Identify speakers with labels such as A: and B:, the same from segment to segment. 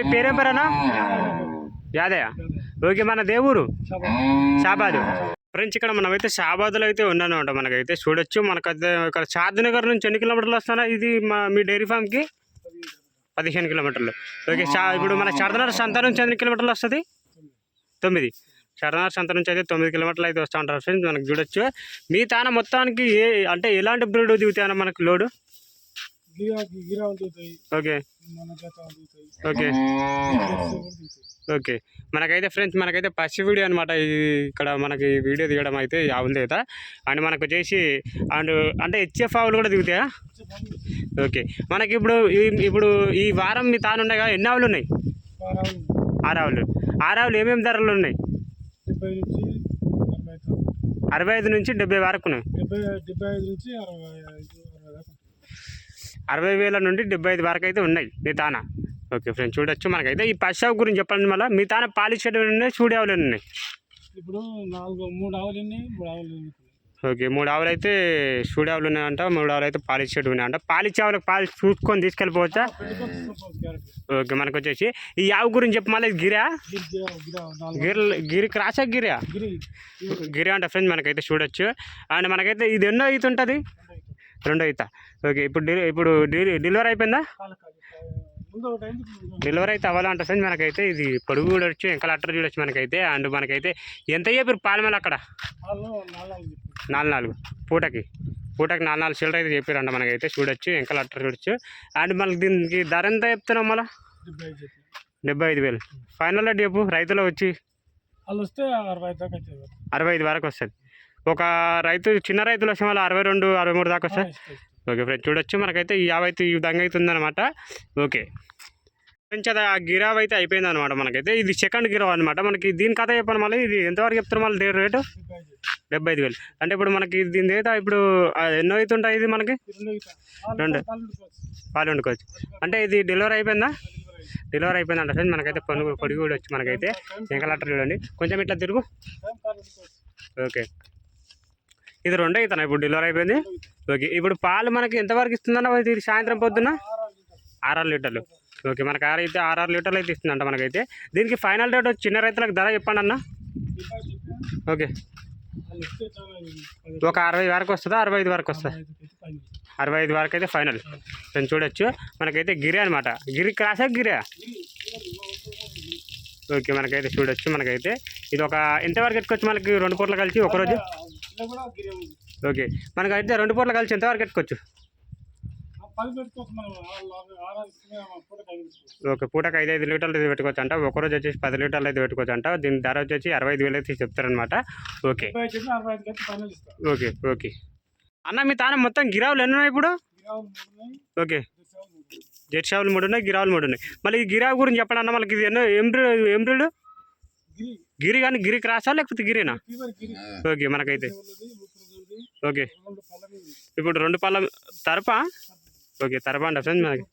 A: మీ పేరేం పేరేనా యాదయ్య. ఓకే మన దేవురు షాబాదు. ఫ్రెండ్స్ ఇక్కడ మనమైతే షాబాద్లో అయితే ఉన్నానమాట మనకైతే. చూడొచ్చు మనకైతే ఇక్కడ నగర్ నుంచి ఎన్ని కిలోమీటర్లు వస్తున్నా ఇది మా మీ డైరీ ఫామ్కి? పదిహేను కిలోమీటర్లు. ఓకే షా ఇప్పుడు మన శారదనగర్ సంత నుంచి ఎన్ని కిలోమీటర్లు వస్తుంది? తొమ్మిది. శారదనగర్ సంత నుంచి అయితే తొమ్మిది కిలోమీటర్లు అయితే వస్తూ ఉంటారు ఫ్రెండ్స్ మనకు చూడొచ్చు. మీ తాన మొత్తానికి ఏ అంటే ఎలాంటి బ్రీడ్ దిగుతాయన మనకు లోడు?
B: గిరా
A: ఓకే.
B: మన
A: ఓకే. ఓకే. మనకైతే ఫ్రెండ్స్ మనకైతే పసి వీడియో అనమాట ఇక్కడ మనకి వీడియో తీయడం అయితే ఉంది కదా అండ్ మనకు వచ్చేసి అండ్ అంటే హెచ్ఎఫ్ ఆవులు కూడా దిగుతాయా? ఓకే. మనకి ఇప్పుడు ఇప్పుడు ఈ వారం మీ తాను ఉన్నాయి కదా ఎన్ని ఆవులు ఉన్నాయి? ఆరావులు. ఆరావులు ఏమేమి ధరలు ఉన్నాయి?
B: అరవై
A: ఐదు నుంచి డెబ్బై వరకు ఉన్నాయి.
B: డెబ్బై డెబ్బై ఐదు నుంచి అరవై ఐదు. అరవై
A: వేల నుండి డెబ్బై ఐదు వరకు అయితే ఉన్నాయి మీ తాన. ఓకే ఫ్రెండ్స్ చూడొచ్చు మనకైతే. ఈ పశ్చావు గురించి చెప్పండి మళ్ళీ. మీ తాన పాలిచ్చేటివి ఉన్నాయి? చూడే ఆవులు ఉన్నాయి?
B: ఇప్పుడు నాలుగు మూడు ఆవులు మూడు.
A: ఓకే మూడు ఆవులు అయితే సూడి ఆవులు ఉన్నాయంట మూడు ఆవులు అయితే పాలిచ్చేటి ఉన్నాయంట. పాలిచ్చే ఆవులకు పాలు చూసుకొని తీసుకెళ్ళిపోవచ్చా. ఓకే మనకు వచ్చేసి ఈ ఆవు గురించి చెప్పి మళ్ళీ. గిరా?
B: గిరి గిరా
A: క్రాసా గిరా?
B: గిరి
A: అంటే ఫ్రెండ్స్ మనకైతే చూడొచ్చు. అండ్ మనకైతే ఇది ఎన్నో ఉంటుంది? రెండో ఈత ఓకే ఇప్పుడు డెలి ఇప్పుడు డెలి డెలివరీ అయిపోయిందా? డెలివరీ అయితే అవ్వాలంటే ఫ్రెండ్స్ మనకైతే. ఇది పొడుగు చూడొచ్చు ఇంకా అట్టర్ చూడొచ్చు మనకైతే. అండ్ మనకైతే ఎంత చెప్పారు పాలమేళ అక్కడ?
B: నాలుగు.
A: నాలుగు. పూటకి. పూటకి నాలుగు నాలుగు చిల్లర అయితే చెప్పారంట మనకైతే. చూడొచ్చు ఇంకా అట్టర్ చూడొచ్చు. అండ్ మనకి దీనికి ధర ఎంత చెప్తున్నాం మళ్ళీ?
B: డెబ్బై ఐదు
A: వేలు. ఫైనల్ చెప్పు రైతులు వచ్చి?
B: వాళ్ళు వస్తే అరవై ఐదు
A: వరకు వస్తుంది. ఒక రైతు చిన్న రైతులు వచ్చే వాళ్ళు అరవై రెండు అరవై మూడు దాకా వస్తాయి ఓకే ఫ్రెండ్స్ చూడొచ్చు మనకైతే ఈ యాభై ఈ విధంగా అవుతుందన్నమాట. ఓకే. ఫ్రెండ్స్ అది ఆ గిరావ్ అయితే అయిపోయింది అనమాట మనకైతే. ఇది సెకండ్ గిరావ్ అనమాట మనకి దీని కథ చెప్పండి మళ్ళీ. ఇది ఎంతవరకు చెప్తారు మళ్ళీ దే- రేటు?
B: డెబ్బై ఐదు
A: వేలు. అంటే ఇప్పుడు మనకి దీని అయితే ఇప్పుడు ఎన్నో అయితే ఉంటాయి ఇది మనకి?
B: రెండు. పాలు
A: వండుకోవచ్చు అంటే ఇది డెలివరీ అయిపోయిందా?
B: డెలివరీ
A: అయిపోయిందంట ఫ్రెండ్స్. మనకైతే పనులు పొడిగి కూడా వచ్చి మనకైతే ఇంకా చూడండి. కొంచెం ఇట్లా తిరుగు. ఓకే. ఇది రెండో ఇతను ఇప్పుడు డెలివరీ అయిపోయింది. ఓకే ఇప్పుడు పాలు మనకి ఎంతవరకు ఇస్తుందన్న ఇది సాయంత్రం పొద్దున్న?
B: ఆరు ఆరు లీటర్లు.
A: ఓకే మనకి ఆరు అయితే ఆరు ఆరు లీటర్లు అయితే ఇస్తుందంట మనకైతే. దీనికి ఫైనల్ రేట్ వచ్చి చిన్న రైతులకు ధర చెప్పండి అన్న. ఓకే ఒక అరవై వరకు వస్తుందా? అరవై ఐదు వరకు వస్తుందా? అరవై ఐదు వరకు అయితే ఫైనల్ నేను చూడొచ్చు. మనకైతే గిరి అనమాట గిరి క్రాసా గిరా? ఓకే మనకైతే చూడొచ్చు. మనకైతే ఇది ఒక ఎంతవరకు ఎట్టుకోవచ్చు మనకి రెండు పూటలు కలిసి ఒకరోజు ఓకే. మనకైతే రెండు పూటలు కలిసి ఎంతవరకు
B: పెట్టుకోవచ్చు.
A: ఓకే పూటకు ఐదు ఐదు లీటర్లు అయితే పెట్టుకోవచ్చు అంట. ఒకరోజు వచ్చేసి పది లీటర్లు అయితే పెట్టుకోవచ్చు అంట. దీని ధర వచ్చేసి అరవై ఐదు వేలు అయితే చెప్తారనమాట ఓకే.
B: అయితే
A: ఓకే ఓకే. అన్న మీ తాన మొత్తం గిరావులు ఎన్ని ఉన్నాయి ఇప్పుడు? ఓకే.
B: దిశాలు మూడు ఉన్నాయి.
A: జెట్ షావులు మూడు ఉన్నాయి గిరావులు మూడు ఉన్నాయి. మళ్ళీ ఈ గిరావు గురించి చెప్పండి అన్న మనకి ఇది ఎన్నో ఏం బ్రీడ్ ఏం బ్రీడ్
B: గిరి
A: కానీ గిరి క్రాసా లేకపోతే గిరినా? ఓకే మనకైతే. ఓకే. ఇప్పుడు రెండు పళ్ళ తరపా? ఓకే తరపా అంట ఫ్రెండ్స్ మనకి.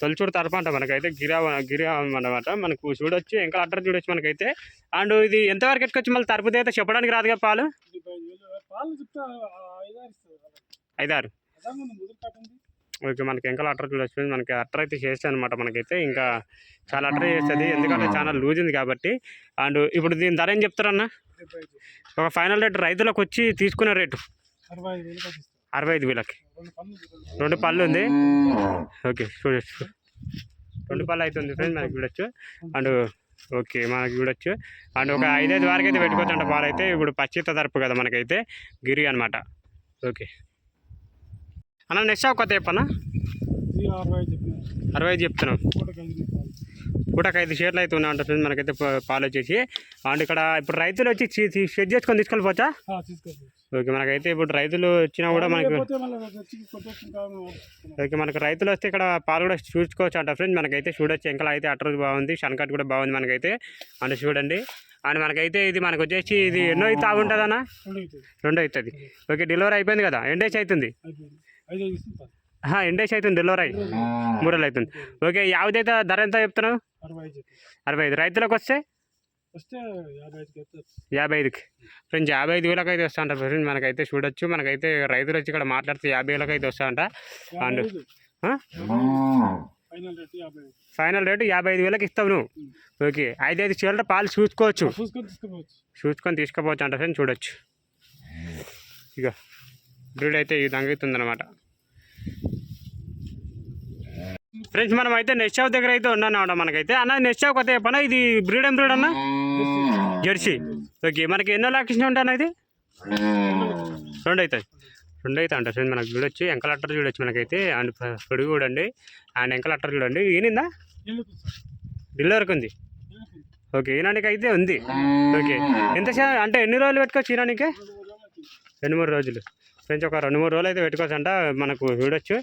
A: తొలిచూడు తరపా అంట మనకైతే. గిరా గిరా అనమాట మనకు చూడొచ్చు ఇంకా అడ్డర్ చూడొచ్చు మనకైతే. అండ్ ఇది ఎంతవరకు ఎట్టుకొచ్చి మళ్ళీ తరపుది అయితే చెప్పడానికి రాదుగా పాలు?
B: ఐదారు
A: ఓకే మనకి ఇంకా అట్టర్ చూడొచ్చు మనకి అట్టర్ అయితే చేస్తాయి అనమాట మనకైతే ఇంకా చాలా అట్టర్ చేస్తుంది. ఎందుకంటే చాలా లూజ్ ఉంది కాబట్టి. అండ్ ఇప్పుడు దీని ధర ఏం చెప్తారన్న? ఒక ఫైనల్ రేట్ రైతులకు వచ్చి తీసుకునే రేటు
B: అరవై ఐదు
A: వేలకి.
B: రెండు
A: పళ్ళు ఉంది. ఓకే చూడొచ్చు. రెండు పళ్ళు అవుతుంది ఫ్రెండ్స్ మనకి చూడొచ్చు. అండ్ ఓకే మనకి చూడొచ్చు. అండ్ ఒక ఐదైదు వరకు అయితే పెట్టుకోవచ్చు అంటే పాలు అయితే ఇప్పుడు పచ్చిత తరపు కదా మనకైతే. గిరి అనమాట ఓకే. అన్న నెక్స్ట్ కొత్త చెప్పన్నా
B: ఇది అరవై ఐదు చెప్పిన.
A: అరవై ఐదు చెప్తున్నాం.
B: పూటకి ఐదు
A: షేర్లు అయితే ఉన్నాయంట ఫ్రెండ్స్ మనకైతే పాలు వచ్చేసి. అండ్ ఇక్కడ ఇప్పుడు రైతులు వచ్చి షెడ్ చేసుకొని
B: తీసుకోవచ్చు
A: ఓకే మనకైతే ఇప్పుడు రైతులు వచ్చినా కూడా మనకి ఓకే మనకు రైతులు వస్తే ఇక్కడ పాలు కూడా చూసుకోవచ్చు అంట ఫ్రెండ్స్ మనకైతే చూడొచ్చు. ఇంకా అయితే అట్రస్ బాగుంది షన్కట్ కూడా బాగుంది మనకైతే. అండ్ చూడండి అండ్ మనకైతే ఇది మనకు వచ్చేసి ఇది ఎన్నో అయితే ఆగుంటుందన్న
B: రెండు అవుతుంది.
A: ఓకే డెలివరీ అయిపోయింది కదా ఎండేజ్ అవుతుంది? ఎండేజ్ అవుతుంది డెలివరీ అయ్యి మూడు రోజులు అవుతుంది. ఓకే యావదైతే ధర ఎంత చెప్తున్నావు
B: అరవై ఐదు
A: రైతులకు వస్తే?
B: యాభై ఐదుకి
A: ఫ్రెండ్స్ యాభై ఐదు వేలకు అయితే వస్తా అంటారు ఫ్రెండ్స్ మనకైతే చూడొచ్చు. మనకైతే రైతులు వచ్చి ఇక్కడ మాట్లాడితే యాభై వేలకు అయితే వస్తా అంట అండ్?
B: ఫైనల్ రేట్ యాభై ఐదు.
A: వేలకు ఇస్తావు నువ్వు. ఓకే ఐదు ఐదు చీరల పాలు చూసుకోవచ్చు.
B: చూసుకొని
A: తీసుకోపోవచ్చు. అంట ఫ్రెండ్స్ చూడొచ్చు. ఇక బ్రీడ్ అయితే ఈ విధంగా అవుతుందన్నమాట. ఫ్రెండ్స్ మనం అయితే నెక్స్ట్ షాప్ దగ్గర అయితే ఉన్నాను మనకైతే. అన్న నెక్స్ట్ షాప్ కొత్త చెప్పనా? ఇది బ్రీడ్ ఏం బ్రీడ్ అన్న? జెర్సీ. ఓకే మనకి ఎన్నో లాక్స్ ఉంటాను ఇది? రెండు అవుతాయి రెండు అయితే అంట ఫ్రెండ్స్ మనకు చూడొచ్చు. ఎంకల అట్టర్ చూడొచ్చు మనకైతే. అండ్ పొడుగు చూడండి. అండ్ ఎంకల అట్టర్ చూడండి. ఈనిందా ఢిల్లీ వరకు ఉంది. ఓకే ఈనానికి అయితే ఉంది. ఓకే ఎంత అంటే ఎన్ని రోజులు పెట్టుకోవచ్చు ఈనానికి?
B: రెండు మూడు రోజులు.
A: ఫ్రెండ్స్ ఒక రెండు మూడు రోజులు అయితే పెట్టుకోవచ్చు అంట మనకు చూడొచ్చు.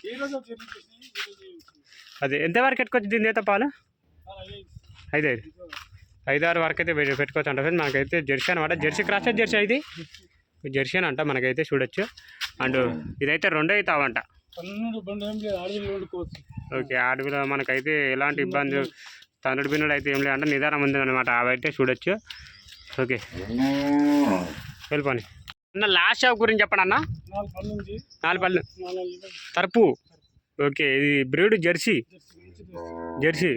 A: అది ఎంతవరకు పెట్టుకోవచ్చు? దీని అయితే పాలు. ఐదు ఐదు. ఐదు ఆరు వరకు అయితే పెట్టుకోవచ్చు అంట ఫ్రెండ్స్. మనకైతే జెర్సీ అనమాట జెర్సీ క్రాస్ జెర్సీ ఇది జెర్సీ. అని అంట మనకైతే చూడొచ్చు. అండ్ ఇదైతే రెండు
B: అడవిలో వండుకోవచ్చు.
A: ఓకే అడవిలో మనకైతే ఎలాంటి ఇబ్బంది తండ్రి బిన్నుడు అయితే ఏం లేదంటే. నిదానం ఉంది అనమాట అవైతే చూడొచ్చు. ఓకే. వెళ్ళిపోని అన్న లాస్ట్ షాప్ గురించి చెప్పండి అన్న.
B: నాలుగు పళ్ళు.
A: తరపు. ఓకే ఇది బ్రీడ్ జెర్సీ.
B: జర్సీ.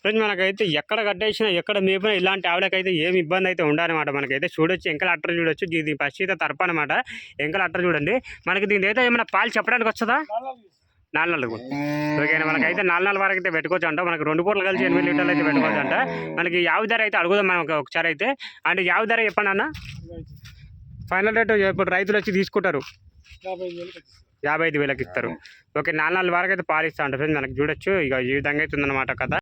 A: ఫ్రెండ్స్ మనకైతే ఎక్కడ కట్టేసినా ఎక్కడ మేపినా ఇలాంటి ఆవిడకైతే ఏమి ఇబ్బంది అయితే ఉండదన్నమాట. మనకైతే చూడొచ్చు ఎంకల అట్టర్ చూడొచ్చు. ఇది ఫస్ట్ అయితే తరపు అనమాట ఎంకల అట్టర్ చూడండి. మనకి దీని అయితే ఏమైనా పాలు చెప్పడానికి వస్తుందా?
B: నాలుగు
A: నాలుగు ఓకే ఓకేనా? మనకైతే నాలుగు నాలుగు వరకు అయితే పెట్టుకోవచ్చు అంట మనకి రెండు పూటలు కలిసి ఎనిమిది లీటర్లు అయితే పెట్టుకోవచ్చు అంట మనకి యావ ధర అయితే అడుగుదాం మనం ఒకసారి అయితే. అంటే యావ ధర చెప్పండి అన్న. ఫైనల్ రేట్ ఇప్పుడు రైతులు వచ్చి తీసుకుంటారు.
B: యాభై ఐదు వేలకు
A: ఇస్తారు. ఓకే నాలుగు నాలుగు వరకు అయితే పాలిస్తా ఉంటుంది ఫ్రెండ్స్ మనకి చూడొచ్చు. ఇక ఈ విధంగా అయితే ఉందన్నమాట కథ.